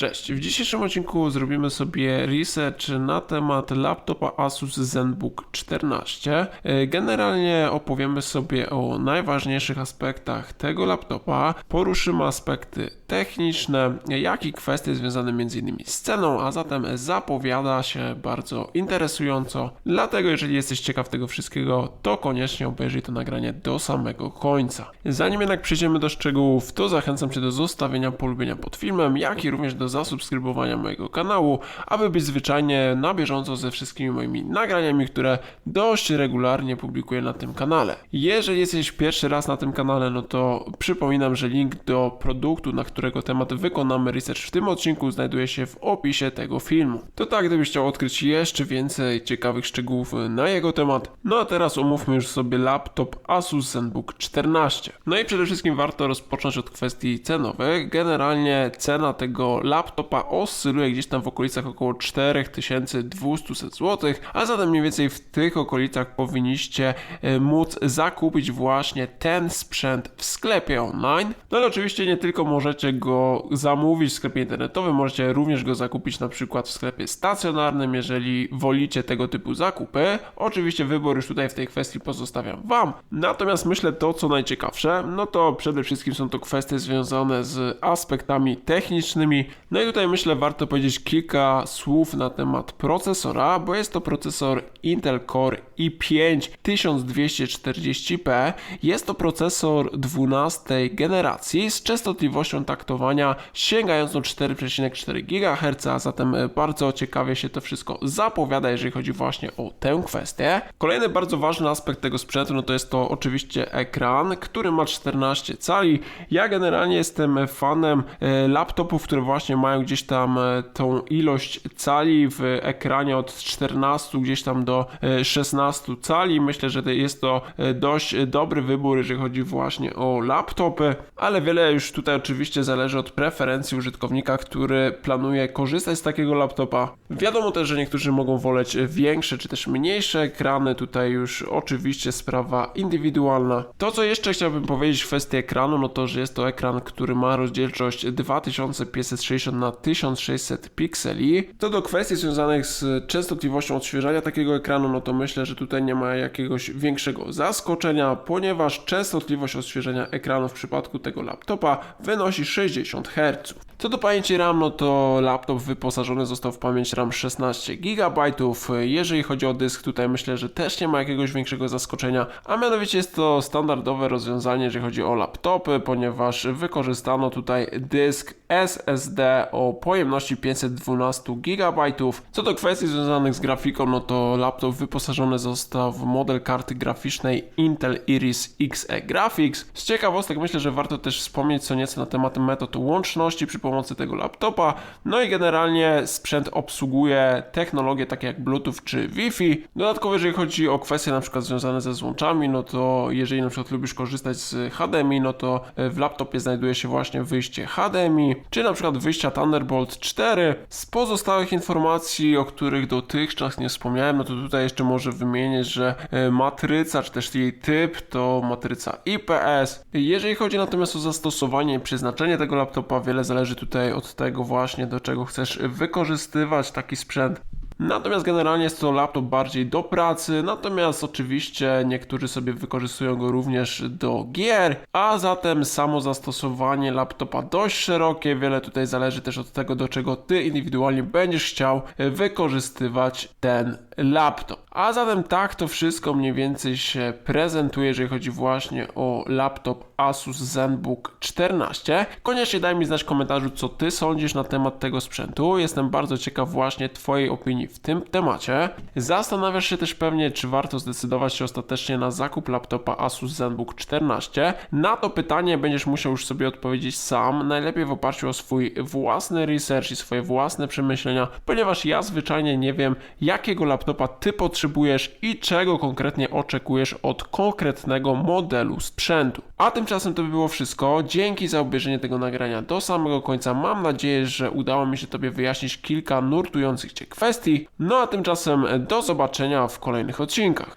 Cześć, w dzisiejszym odcinku zrobimy sobie research na temat laptopa Asus ZenBook 14. E, Generalnie opowiemy sobie o najważniejszych aspektach tego laptopa, poruszymy aspekty techniczne, jak i kwestie związane m.in. z ceną, a zatem zapowiada się bardzo interesująco. Dlatego jeżeli jesteś ciekaw tego wszystkiego, to koniecznie obejrzyj to nagranie do samego końca. Zanim jednak przejdziemy do szczegółów, to zachęcam Cię do zostawienia polubienia pod filmem, jak i również do zasubskrybowania mojego kanału, aby być zwyczajnie na bieżąco ze wszystkimi moimi nagraniami, które dość regularnie publikuję na tym kanale. Jeżeli jesteś pierwszy raz na tym kanale, no to przypominam, że link do produktu, na którego temat wykonamy research w tym odcinku, znajduje się w opisie tego filmu. To tak, gdybyś chciał odkryć jeszcze więcej ciekawych szczegółów na jego temat. No a teraz omówmy już sobie laptop Asus ZenBook 14. No i przede wszystkim warto rozpocząć od kwestii cenowych. Generalnie cena tego laptopa oscyluje gdzieś tam w okolicach około 4200 zł, a zatem mniej więcej w tych okolicach powinniście e, móc zakupić właśnie ten sprzęt w sklepie online. No ale oczywiście nie tylko możecie go zamówić w sklepie internetowym, możecie również go zakupić na przykład w sklepie stacjonarnym, jeżeli wolicie tego typu zakupy. Oczywiście wybór już tutaj w tej kwestii pozostawiam Wam. Natomiast myślę to, co najciekawsze, no to przede wszystkim są to kwestie związane z aspektami technicznymi. No i tutaj myślę warto powiedzieć kilka słów na temat procesora, bo jest to procesor Intel Core i5 1240p. Jest to procesor 12 generacji z częstotliwością taktowania sięgającą 4,4 GHz, a zatem e, bardzo ciekawie się to wszystko zapowiada, jeżeli chodzi właśnie o tę kwestię. Kolejny bardzo ważny aspekt tego sprzętu, no to jest to oczywiście ekran, który ma 14 cali. Ja generalnie jestem fanem e, laptopów, które właśnie mają gdzieś tam e, tą ilość cali w ekranie od 14 gdzieś tam do e, 16 cali. Myślę, że jest to e, dość e, dobry wybór, jeżeli chodzi właśnie o laptopy, ale wiele już tutaj oczywiście zależy od preferencji użytkownika, który planuje korzystać z takiego laptopa. Wiadomo też, że niektórzy mogą woleć większe czy też mniejsze ekrany, tutaj już oczywiście sprawa indywidualna. To, co jeszcze chciałbym powiedzieć w kwestii ekranu, no to, że jest to ekran, który ma rozdzielczość 2560 na 1600 pikseli. To do kwestii związanych z częstotliwością odświeżania takiego ekranu, no to myślę, że tutaj nie ma jakiegoś większego zaskoczenia, ponieważ częstotliwość odświeżenia ekranu w przypadku tego laptopa wynosi 60 Hz. Co do pamięci RAM, no to laptop wyposażony został w pamięć RAM 16 GB. Jeżeli chodzi o dysk, tutaj myślę, że też nie ma jakiegoś większego zaskoczenia, a mianowicie jest to standardowe rozwiązanie, jeżeli chodzi o laptopy, ponieważ wykorzystano tutaj dysk SSD o pojemności 512 GB. Co do kwestii związanych z grafiką, no to laptop wyposażony został w model karty graficznej Intel Iris Xe Graphics. Z ciekawostek myślę, że warto też wspomnieć co nieco na temat metod łączności przy pomocy tego laptopa. No i generalnie sprzęt obsługuje technologie takie jak Bluetooth czy Wi-Fi. Dodatkowo jeżeli chodzi o kwestie na przykład związane ze złączami, no to jeżeli na przykład lubisz korzystać z HDMI, no to w laptopie znajduje się właśnie wyjście HDMI, czy na przykład wyjścia Thunderbolt 4. Z pozostałych informacji, o których dotychczas nie wspomniałem, no to tutaj jeszcze może wymienić, że e, matryca, czy też jej typ to matryca IPS. Jeżeli chodzi natomiast o zastosowanie i przeznaczenie tego laptopa, wiele zależy tutaj od tego właśnie, do czego chcesz wykorzystywać taki sprzęt. Natomiast generalnie jest to laptop bardziej do pracy, natomiast oczywiście niektórzy sobie wykorzystują go również do gier, a zatem samo zastosowanie laptopa dość szerokie, wiele tutaj zależy też od tego, do czego ty indywidualnie będziesz chciał wykorzystywać ten laptop. A zatem tak to wszystko mniej więcej się prezentuje, jeżeli chodzi właśnie o laptop Asus ZenBook 14. Koniecznie daj mi znać w komentarzu, co ty sądzisz na temat tego sprzętu. Jestem bardzo ciekaw właśnie twojej opinii w tym temacie. Zastanawiasz się też pewnie, czy warto zdecydować się ostatecznie na zakup laptopa Asus ZenBook 14. Na to pytanie będziesz musiał już sobie odpowiedzieć sam, najlepiej w oparciu o swój własny research i swoje własne przemyślenia, ponieważ ja zwyczajnie nie wiem, jakiego laptopa ty potrzebujesz i czego konkretnie oczekujesz od konkretnego modelu sprzętu. A tymczasem to by było wszystko. Dzięki za obejrzenie tego nagrania do samego końca. Mam nadzieję, że udało mi się Tobie wyjaśnić kilka nurtujących Cię kwestii. No a tymczasem do zobaczenia w kolejnych odcinkach.